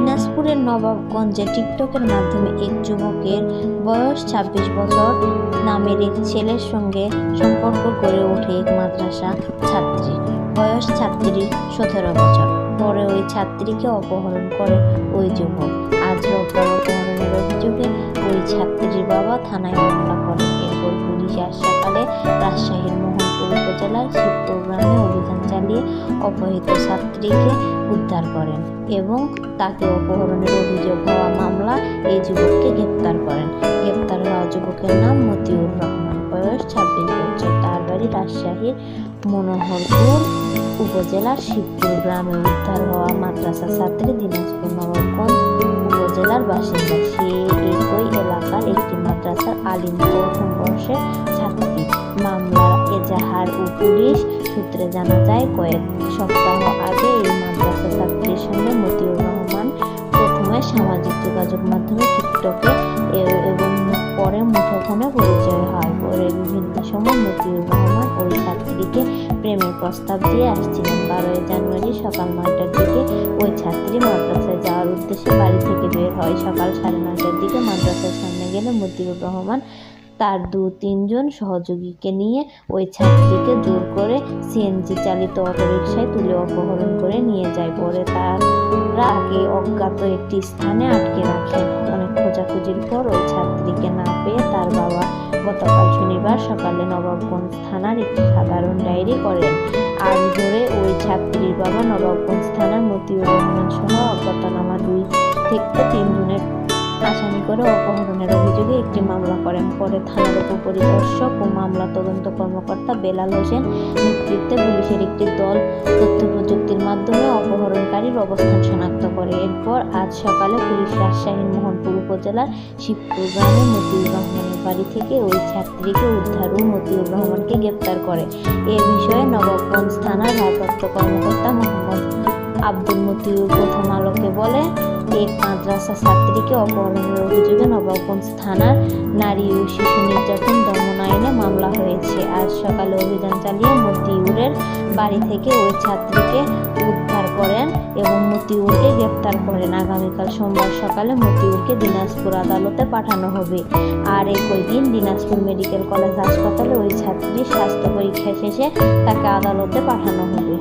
দিনাজপুরের নবাবগঞ্জে টিকটকের মাধ্যমে এক যুবকের বয়স ছাব্বিশ বছর নামের এক ছেলের সঙ্গে সম্পর্ক গড়ে ওঠে এক মাদ্রাসা ছাত্রী। বয়স ছাত্রী সতেরো বছর। পরে ওই ছাত্রীকে অপহরণ করে ওই যুবক। আজ অপহরণের অভিযোগে ওই ছাত্রীর বাবা থানায় মামলা করেন। এরপর পুলিশ আজ সকালে রাজশাহীর মোহনপুর উপজেলার শিবপুর গ্রামে অভিযান চালিয়ে অপহৃত ছাত্রীকে উদ্ধার করেন এবং তাকে অপহরণের অভিযোগ হওয়া মামলা এই যুবককে গ্রেপ্তার করেন। গ্রেপ্তার হওয়া যুবকের নাম মতিউর রহমান। বয়স ছাব্বিশ বছর। তার বাড়ি রাজশাহীর মনোহরপুর উপজেলার শিবপুর গ্রামে। উদ্ধার হওয়া মাদ্রাসা ছাত্রী দিনাজপুর নবাবগঞ্জ উপজেলার বাসিন্দা। সে একই এলাকার একটি মাদ্রাসার আলিম বর্ষের ছাত্রী। মামলার এজাহার ও পুলিশ সূত্রে জানা যায়, কয়েক সপ্তাহ সামাজিক যোগাযোগ মাধ্যমে টিকটকে এবং পরে মুঠোফোনে পরিচয় হয়। পরে বিভিন্ন সময় মতিউর রহমান ওই ছাত্রীকে প্রেমের প্রস্তাব দিয়ে আসছিলেন। বারোই জানুয়ারি সকাল নয়টার দিকে ওই ছাত্রী মাদ্রাসায় যাওয়ার উদ্দেশ্যে বাড়ি থেকে বের হয়। সকাল সাড়ে নয়টার দিকে মাদ্রাসার সামনে গেলে মতিউর রহমান তার দু তিনজন সহযোগীকে নিয়ে ওই ছাত্রীকে জোর করে সিএনজি চালিত অটোরিকশায় তুলে অপহরণ করে নিয়ে যায়। পরে তারা আগে অজ্ঞাত একটি স্থানে আটকে রাখেন অনেক খোঁজাখুঁজির পর ওই ছাত্রীকে না পেয়ে তার বাবা গতকাল শনিবার সকালে নবাবগঞ্জ থানার একটি সাধারণ ডায়েরি করেন। আজ ধরে ওই ছাত্রীর বাবা নবাবগঞ্জ থানার মতিউর রহমান সহ অজ্ঞাতনামা দুই থেকে তিনজনের আসামি করে অপহরণের অভিযোগে একটি মামলা করেন। পরে থানার উপপরিদর্শক ও মামলা তদন্ত কর্মকর্তা বেলাল হোসেন নেতৃত্বে পুলিশের একটি দল তথ্য প্রযুক্তির মাধ্যমে অপহরণকারীর অবস্থান শনাক্ত করে। এরপর আজ সকালে পুলিশ রাজশাহীর মোহনপুর উপজেলার শিবপুর গ্রামে মতিউর রহমানের বাড়ি থেকে ওই ছাত্রীকে উদ্ধার ও মতিউর রহমানকে গ্রেপ্তার করে। এ বিষয়ে নবাবগঞ্জ থানার ভারপ্রাপ্ত কর্মকর্তা মোহাম্মদ আব্দুল মতিউর প্রথম আলোকে বলে এক মাদ্রাসা ছাত্রীকে অপহরণের অভিযোগে নবাবগঞ্জ থানার নারী ও শিশু নির্যাতন দমন মামলা হয়েছে। আজ সকালে অভিযান চালিয়ে মতিউরের বাড়ি থেকে ওই ছাত্রীকে উদ্ধার করেন এবং মতিউরকে গ্রেপ্তার করেন। আগামীকাল সোমবার সকালে মতিউরকে দিনাজপুর আদালতে পাঠানো হবে। আর একই দিন দিনাজপুর মেডিকেল কলেজ হাসপাতালে ওই ছাত্রীর স্বাস্থ্য পরীক্ষা শেষে তাকে আদালতে পাঠানো হবে।